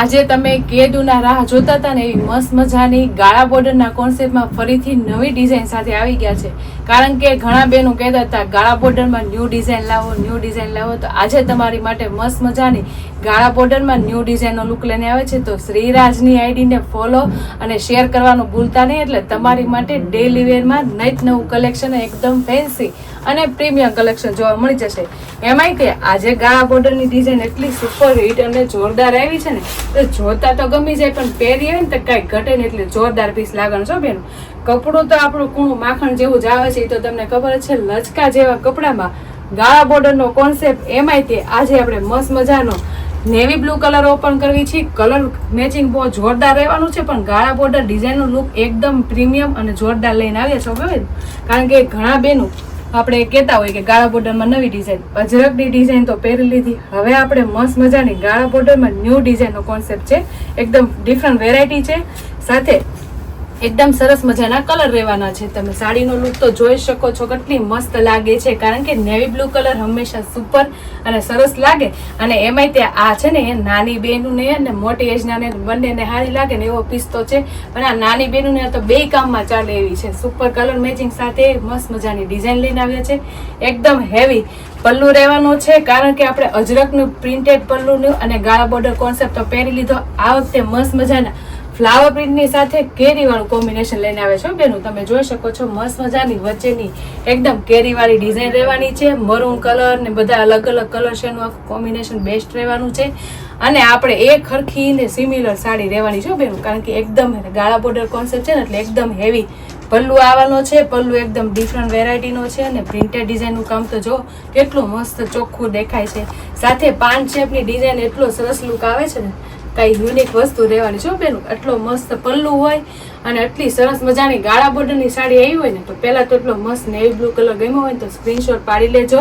આજે તમે કેડુના રાહ જોતા હતા ને એવી મસ્ત મજાની ગાળા બોર્ડરના કોન્સેપ્ટમાં ફરીથી નવી ડિઝાઇન સાથે આવી ગયા છે. કારણ કે ઘણા બહેનો કહેતા હતા, ગાળા બોર્ડરમાં ન્યૂ ડિઝાઇન લાવો ન્યૂ ડિઝાઇન લાવો. તો આજે તમારી માટે મસ્ત મજાની ગાળા બોર્ડરમાં ન્યૂ ડિઝાઇનનો લુક લઈને આવે છે, તો શ્રીરાજની આઈડીને ફોલો અને શેર કરવાનું ભૂલતા નહીં, એટલે તમારી માટે ડેલી વેરમાં નાઇટ નવું કલેક્શન એકદમ ફેન્સી અને પ્રીમિયમ કલેક્શન જોવા મળી જશે. એમાંય કે આજે ગાળા બોર્ડરની ડિઝાઇન એટલી સુપર હિટ અને જોરદાર આવી છે ને, તો જોતા તો ગમી જાય, પણ પહેરી હોય ને તો કાંઈ ઘટે ને એટલે જોરદાર પીસ લાગણ છો બેન. કપડું તો આપણું કૂણું માખણ જેવું જ આવે છે એ તો તમને ખબર છે, લચકા જેવા કપડામાં ગાળા બોર્ડરનો કોન્સેપ્ટ એમાંય તે આજે આપણે મસ્ત મજાનો નેવી બ્લુ કલર ઓપન કરવી છે. કલર મેચિંગ બહુ જોરદાર રહેવાનું છે, પણ ગાળા બોર્ડર ડિઝાઇનનું લુક એકદમ પ્રીમિયમ અને જોરદાર લઈને આવ્યા છો ખબર કારણ કે ઘણા બેનું આપણે કહેતા હોય કે ગાળા બોર્ડરમાં નવી ડિઝાઇન અજરકની ડિઝાઇન તો પહેરી લીધી. હવે આપણે મસ્ત મજાની ગાળા બોર્ડરમાં ન્યૂ ડિઝાઇનનો કોન્સેપ્ટ છે. એકદમ ડિફરન્ટ વેરાયટી છે. સાથે એકદમ સરસ મજાના કલર રહેવાના છે. તમે સાડીનો લુક તો જોઈ શકો છો, કેટલી મસ્ત લાગે છે. કારણ કે નેવી બ્લુ કલર હંમેશા સુપર અને સરસ લાગે. અને એમાંય તે આ છે ને નાની બેનુંને અને મોટી એજના ને બંનેને સારી લાગે ને એવો પીસ તો છે. પણ આ નાની બેનુંને તો બે કામમાં ચાલે એવી છે. સુપર કલર મેચિંગ સાથે મસ્ત મજાની ડિઝાઇન લઈને આવ્યા છે. એકદમ હેવી પલ્લુ રહેવાનું છે. કારણ કે આપણે અજરકનું પ્રિન્ટેડ પલ્લુનું અને ગાળા બોર્ડર કોન્સેપ્ટ તો પહેરી લીધો. આ વખતે મસ્ત મજાના ફ્લાવર પ્રિન્ટની સાથે કેરીવાળું કોમ્બિનેશન લઈને આવે છે બેનું. તમે જોઈ શકો છો, મસ્ત મજાની વચ્ચેની એકદમ કેરીવાળી ડિઝાઇન રહેવાની છે. મરૂન કલર ને બધા અલગ અલગ કલર એનું આખું કોમ્બિનેશન બેસ્ટ રહેવાનું છે. અને આપણે એ ખરખી ને સિમિલર સાડી રહેવાની છે બેનું. કારણ કે એકદમ ગાળા બોર્ડર કોન્સેપ્ટ છે ને, એટલે એકદમ હેવી પલ્લુ આવવાનો છે. પલ્લુ એકદમ ડિફરન્ટ વેરાયટીનો છે અને પ્રિન્ટેડ ડિઝાઇનનું કામ તો જો કેટલું મસ્ત ચોખ્ખું દેખાય છે. સાથે પાન શેપની ડિઝાઇન એટલો સરસ લુક આવે છે ને કઈ યુનિક વસ્તુ રહેવાની છો બેન. એટલો મસ્ત પલ્લું હોય અને એટલી સરસ મજાની ગાળા બોર્ડરની સાડી આવી હોય ને, તો પહેલાં તો એટલો મસ્ત નેવી બ્લુ કલર ગમ્યો હોય તો સ્ક્રીનશોટ પાડી લેજો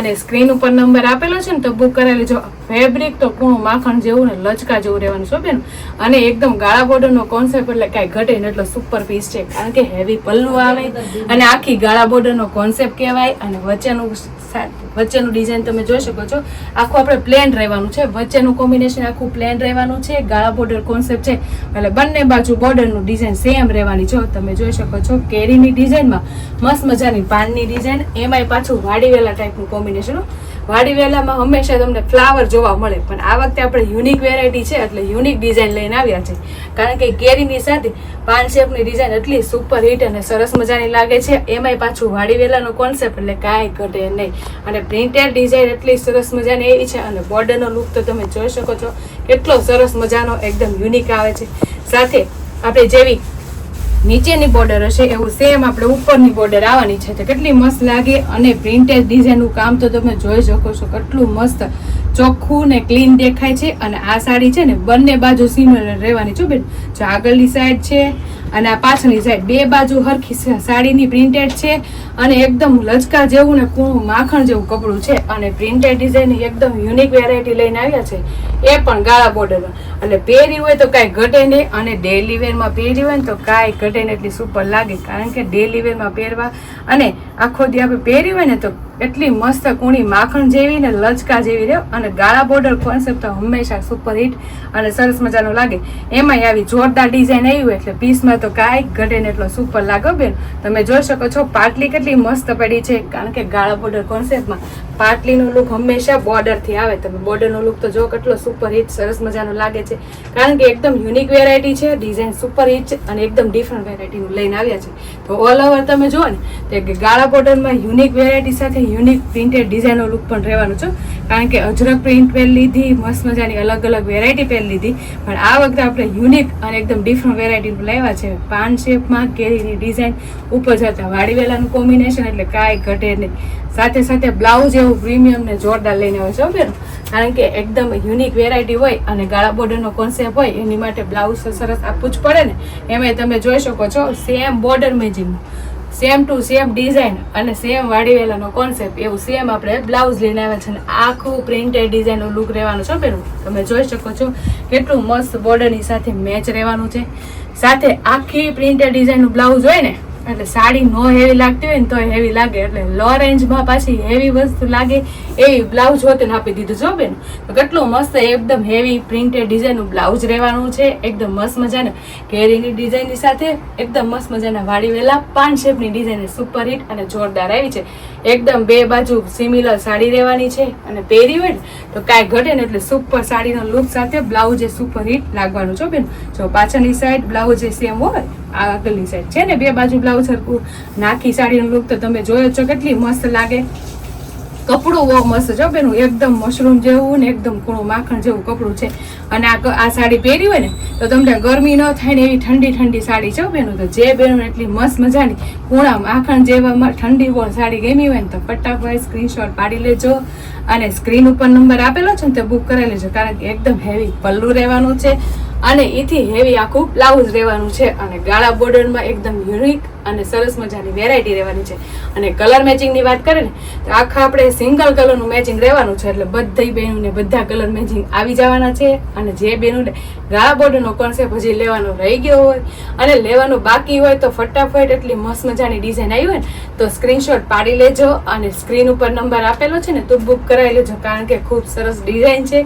અને સ્ક્રીન ઉપર નંબર આપેલો છે ને, તો બુક કરાવી લેજો. ફેબ્રિક તો કૂણું માખણ જેવું ને લચકા જેવું રહેવાનું છો બેન. અને એકદમ ગાળા બોર્ડરનો કોન્સેપ્ટ એટલે કાંઈ ઘટે ને એટલો સુપર પીસ છે, કારણ કે હેવી પલ્લુ આવે. અને આખી ગાળા બોર્ડરનો કોન્સેપ્ટ કહેવાય અને વચ્ચેનું વચ્ચેનું ડિઝાઇન તમે જોઈ શકો છો. આખું આપણે પ્લેન રહેવાનું છે. વચ્ચેનું કોમ્બિનેશન આખું પ્લેન રહેવાનું છે. ગાળા બોર્ડર કોન્સેપ્ટ છે. એટલે બંને બાજુ બોર્ડરનું ડિઝાઇન સેમ રહેવાની જો તમે જોઈ શકો છો કેરીની ડિઝાઇનમાં મસ્ત મજાની પાનની ડિઝાઇન એમાંય પાછું વાડીવેલા ટાઈપનું કોમ્બિનેશન વાડીવેલામાં હંમેશા તમને ફ્લાવર જોવા મળે. પણ આ વખતે આપણે યુનિક વેરાયટી છે એટલે યુનિક ડિઝાઇન લઈને આવ્યા છે. કારણ કે કેરીની સાથે પાન શેપની ડિઝાઇન એટલી સુપર હિટ અને સરસ મજાની લાગે છે. એમાંય પાછું વાડીવેલાનો કોન્સેપ્ટ એટલે કાંઈ ઘટે નહીં. અને પ્રિન્ટેડ ડિઝાઇન એટલી સરસ મજાની એવી છે અને બોર્ડરનો લુક તો તમે જોઈ શકો છો. કેટલો સરસ મજાનો એકદમ યુનિક આવે છે. સાથે આપણે જેવી નીચેની બોર્ડર હશે, એવું સેમ આપણે ઉપરની બોર્ડર આવવાની છે. તો કેટલી મસ્ત લાગે અને પ્રિન્ટેડ ડિઝાઇનનું કામ તો તમે જોઈ શકો છો, કેટલું મસ્ત ચોખ્ખું ને ક્લીન દેખાય છે. અને આ સાડી છે ને બંને બાજુ સિમિલર રહેવાની છે બેન. જો આગળની સાઈડ છે અને આ પાછળની સાઈડ બે બાજુ હરખી સાડીની પ્રિન્ટેડ છે અને એકદમ લચકા જેવું ને કૂણું માખણ જેવું કપડું છે અને પ્રિન્ટેડ ડિઝાઇન એકદમ યુનિક વેરાયટી લઈને આવ્યા છે. એ પણ ગાળા બોર્ડરમાં એટલે પહેરી હોય તો કાંઈ ઘટે નહીં અને ડેલી વેરમાં પહેરી હોય ને તો કાંઈ ઘટે નહીં. એટલી સુપર લાગે. કારણ કે ડેલી વેરમાં પહેરવા અને આખો દી આપણે પહેરી હોય ને તો એટલી મસ્ત કૂણી માખણ જેવી ને લચકા જેવી રહે અને ગાળા બોર્ડર કોન્સેપ્ટ હંમેશા સુપર હિટ અને સરસ મજાનો લાગે. એમાંય આવી જોરદાર ડિઝાઇન આવી એટલે પીસમાં તો કાંઈ ઘટે ને એટલો સુપર લાગે બેન. તમે જોઈ શકો છો પાટલી કેટલી મસ્ત પડી છે. કારણ કે ગાળા બોર્ડર કોન્સેપ્ટમાં પાટલીનો લુક હંમેશા બોર્ડરથી આવે. તમે બોર્ડરનો લુક તો જો કેટલો સુપર હિટ સરસ મજાનો લાગે છે. કારણ કે એકદમ યુનિક વેરાયટી છે ડિઝાઇન સુપર હિટ અને એકદમ ડિફરન્ટ વેરાયટીનું લઈને આવ્યા છે. તો ઓલ ઓવર તમે જુઓ ને, તો ગાળા બોર્ડરમાં યુનિક વેરાયટી સાથે યુનિક પ્રિન્ટેડ ડિઝાઇનનો લુક પણ રહેવાનું છે. કારણ કે અજરક પ્રિન્ટ પહેરી લીધી, મસ્ત મજાની અલગ અલગ વેરાયટી પહેરી લીધી. પણ આ વખતે આપણે યુનિક અને એકદમ ડિફરન્ટ વેરાયટીનું લાવ્યા છે. પાન શેપમાં કેરીની ડિઝાઇન ઉપર જતા વાડીવેલાનું કોમ્બિનેશન એટલે કાંઈ ઘટે નહીં. સાથે સાથે બ્લાઉઝ એવું પ્રીમિયમ ને જોરદાર લઈને આવ્યો છે બેન. કારણ કે એકદમ યુનિક વેરાયટી હોય અને ગાળા બોર્ડરનો કોન્સેપ્ટ હોય, એની માટે બ્લાઉઝ સરસ આપવું જ પડે ને. એમાં તમે જોઈ શકો છો સેમ બોર્ડર મેજિંગ. સેમ ટુ સેમ ડિઝાઇન અને સેમ વાડીવેલાનો કોન્સેપ્ટ એવું સેમ આપણે બ્લાઉઝ લઈને આવ્યા છે અને આખું પ્રિન્ટેડ ડિઝાઇનનું લુક રહેવાનું છે પેલું તમે જોઈ શકો છો કેટલું મસ્ત બોર્ડરની સાથે મેચ રહેવાનું છે. સાથે આખી પ્રિન્ટેડ ડિઝાઇનનું બ્લાઉઝ હોય ને એટલે સાડી નો હેવી લાગતી હોય ને તો હેવી લાગે. એટલે લો રેન્જમાં પાછી હેવી વસ્તુ લાગે એવી બ્લાઉઝ હોતે આપી દીધું જો બેન. તો કેટલું મસ્ત એકદમ હેવી પ્રિન્ટેડ ડિઝાઇનનું બ્લાઉઝ રહેવાનું છે. એકદમ મસ્ત મજાના કેરીની ડિઝાઇનની સાથે એકદમ મસ્ત મજાના વાડી વેલા, પાન શેપની ડિઝાઇન સુપર હિટ અને જોરદાર આવી છે. એકદમ બે બાજુ સિમિલર સાડી રહેવાની છે અને પહેરી હોય ને તો કાંઈ ઘટે ને એટલે સુપર સાડીનો લુક સાથે બ્લાઉઝ એ સુપર હિટ લાગવાનું છો બેન. જો પાછળની સાઈડ બ્લાઉઝ એ સેમ હોય આ આગળની સાઈડ છે ને, બે બાજુ બ્લાઉઝ સરખું નાખી, સાડીનું લુક તો તમે જોયો છો કેટલી મસ્ત લાગે. કપડું બહુ મસ્ત છે બેનું, એકદમ મશરૂમ જેવું ને એકદમ કૂણું માખણ જેવું કપડું છે. અને આ આ સાડી પહેરી હોય ને, તો તમને ગરમી ન થાય ને એવી ઠંડી ઠંડી સાડી છે બેનું. તો જે બેનું એટલી મસ્ત મજાની, કૂણા માખણ જેવા ઠંડી પણ સાડી ગમી હોય ને, તો ફટાફટ સ્ક્રીનશોટ પાડી લેજો. અને સ્ક્રીન ઉપર નંબર આપેલો છે ને, તે બુક કરાવી લેજો, કારણ કે એકદમ હેવી પલ્લું રહેવાનું છે. અને એથી હેવી આખું બ્લાઉઝ રહેવાનું છે અને ગાળા બોર્ડરમાં એકદમ યુનિક અને સરસ મજાની વેરાયટી રહેવાની છે. અને કલર મેચિંગની વાત કરીએ ને, તો આખા આપણે સિંગલ કલરનું મેચિંગ રહેવાનું છે, એટલે બધી બહેનોને બધા કલર મેચિંગ આવી જવાના છે. અને જે બહેનોને ગાળા બોર્ડરનો કોન્સેપ્ટ હજી લેવાનો રહી ગયો હોય અને લેવાનું બાકી હોય તો ફટાફટ એટલી મસ્ત મજાની ડિઝાઇન આવી હોય ને, તો સ્ક્રીનશોટ પાડી લેજો અને સ્ક્રીન ઉપર નંબર આપેલો છે ને, તો બુક કરાવી લેજો. કારણ કે ખૂબ સરસ ડિઝાઇન છે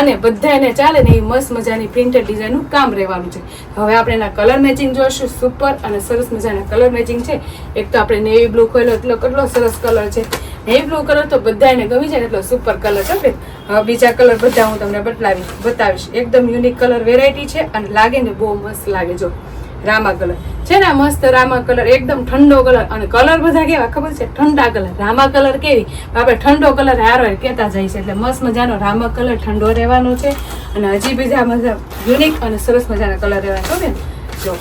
અને બધાને ચાલે ને એ મસ્ત મજાની પ્રિન્ટેડ ડિઝાઇનનું કામ રહેવાનું છે. હવે આપણે એના કલર મેચિંગ જોઈશું, સુપર અને સરસ મજાના કલર મેચિંગ છે. એક તો આપણે નેવી બ્લુ ખોલ્યો, એટલો કેટલો સરસ કલર છે. નેવી બ્લુ કલર તો બધાને ગમી જાય એટલો સુપર કલર છે. હવે બીજા કલર બધા હું તમને બતલાવીશ બતાવીશ. એકદમ યુનિક કલર વેરાયટી છે અને લાગે ને બહુ મસ્ત લાગે, જો. રામા કલર. છે ને મસ્ત રામા કલર, એકદમ ઠંડો કલર. અને કલર બધા કેવા ખબર છે? ઠંડા કલર. રામા કલર કેવી? આપણે ઠંડો કલર હારો કહેતા જાય છે. એટલે મસ્ત મજાનો રામા કલર ઠંડો રહેવાનો છે. અને હજી બીજા મજા યુનિક અને સરસ મજાના કલર રહેવાનો છે. જો.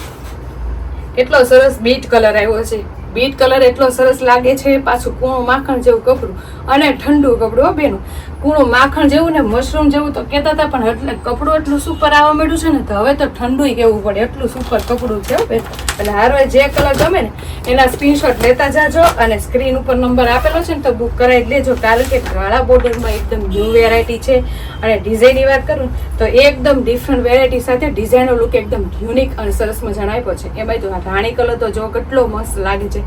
કેટલો સરસ બીટ કલર આવ્યો છે. બીટ કલર એટલો સરસ લાગે છે, પાછું કૂણું માખણ જેવું કપડું અને ઠંડુ કપડું, હો, બેનું. કૂણું માખણ જેવું ને મશરૂમ જેવું તો કહેતા હતા, પણ એટલે કપડું એટલું સુપર આવવા માંડ્યું છે ને, તો હવે તો ઠંડુય કેવું પડે, એટલું સુપર કપડું છે બેન. એટલે હારો જે કલર ગમે ને, એના સ્ક્રીનશોટ લેતા જાજો અને સ્ક્રીન ઉપર નંબર આપેલો છે ને, તો બુક કરાવી લેજો કારણ કે કાળા બોર્ડરમાં એકદમ ન્યૂ વેરાયટી છે અને ડિઝાઇનની વાત કરું, તો એકદમ ડિફરન્ટ વેરાયટી સાથે ડિઝાઇનનો લુક એકદમ યુનિક અને સરસ મજાનો આપ્યો છે. એમાં તો રાણી કલર તો જો કેટલો મસ્ત લાગે છે.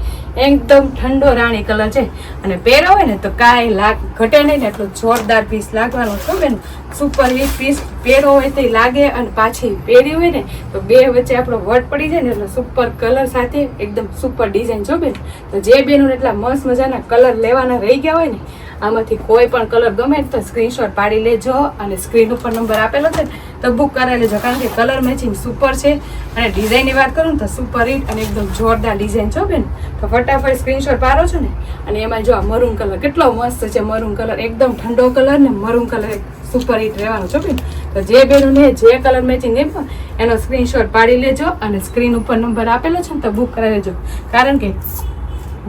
એકદમ ઠંડો રાણી કલર છે. અને પહેરો હોય ને તો કાંઈ લાગ, ઘટે નહીં ને એટલો જોરદાર પીસ લાગવાનો છો બેન. સુપર હિટ પીસ પહેરો હોય તે લાગે અને પાછી પહેરી હોય ને તો બે વચ્ચે આપણો વટ પડી જાય ને એટલે સુપર કલર સાથે એકદમ સુપર ડિઝાઇન છો બેન. તો જે બેનો એટલા મસ્ત મજાના કલર લેવાના રહી ગયા હોય ને, આમાંથી કોઈ પણ કલર ગમે તો સ્ક્રીનશોટ પાડી લેજો અને સ્ક્રીન ઉપર નંબર આપેલો છે ને તો બુક કરાવી લેજો કારણ કે કલર મેચિંગ સુપર છે. અને ડિઝાઇનની વાત કરું ને તો સુપર હિટ અને એકદમ જોરદાર ડિઝાઇન છો બેન. તો ફટાફટ સ્ક્રીનશોટ પાડો છો ને. અને એમાં જો આ મરૂન કલર કેટલો મસ્ત છે મરૂન કલર એકદમ ઠંડો કલર ને મરૂન કલર સુપર હિટ રહેવાનો છો બેન. તો જે બેનોને જે કલર મેચિંગ એમ એનો સ્ક્રીનશોટ પાડી લેજો અને સ્ક્રીન ઉપર નંબર આપેલો છે ને તો બુક કરાવી લેજો. કારણ કે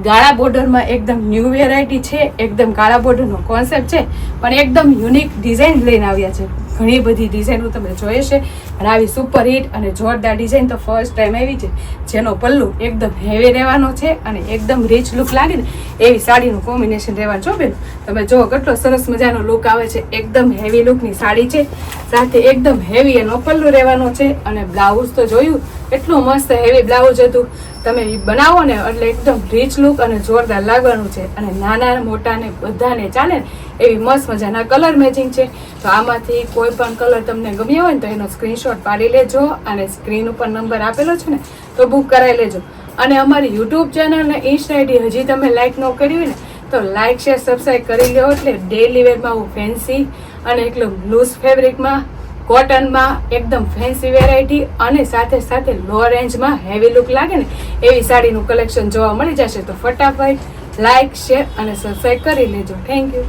ગાળા બોર્ડરમાં એકદમ ન્યૂ વેરાયટી છે, એકદમ કાળા બોર્ડરનો કોન્સેપ્ટ છે, પણ એકદમ યુનિક ડિઝાઇન લઈને આવ્યા છે. ઘણી બધી ડિઝાઇનો તમે જોઈએ છે. અને આવી સુપર હિટ અને જોરદાર ડિઝાઇન તો ફર્સ્ટ ટાઈમ આવી છે. જેનો પલ્લુ એકદમ હેવી રહેવાનો છે અને એકદમ રીચ લુક લાગે ને એવી સાડીનું કોમ્બિનેશન રહેવાનું છો. બેન, તમે જો કેટલો સરસ મજાનો લુક આવે છે. એકદમ હેવી લુકની સાડી છે. સાથે એકદમ હેવી એનો પલ્લુ રહેવાનો છે. અને બ્લાઉઝ તો જોયું એટલું મસ્ત હેવી બ્લાઉઝ હતું. તમે એ બનાવો ને, એટલે એકદમ રીચ લુક અને જોરદાર લાગવાનું છે. અને નાના મોટાને બધાને ચાલે એવી મસ્ત મજાના કલર મેચિંગ છે. તો આમાંથી કોઈ પણ કલર તમને ગમ્યો હોય ને, તો એનો સ્ક્રીનશોટ પાડી લેજો અને સ્ક્રીન ઉપર નંબર આપેલો છે ને, તો બુક કરાવી લેજો. અને અમારી યુટ્યુબ ચેનલ ને ઇન્સ્ટા આઈડી હજી તમે લાઇક ન કરી હોય ને, તો લાઇક શેર સબસ્ક્રાઈબ કરી લો એટલે ડેલી વેરમાં હું ફેન્સી અને એકલું લૂઝ ફેબ્રિકમાં કોટનમાં એકદમ ફેન્સી વેરાયટી અને સાથે સાથે લો રેન્જમાં હેવી લુક લાગે ને, એવી સાડીનું કલેક્શન જોવા મળી જશે. તો ફટાફટ લાઇક શેર અને સબસ્ક્રાઈબ કરી લેજો. Thank you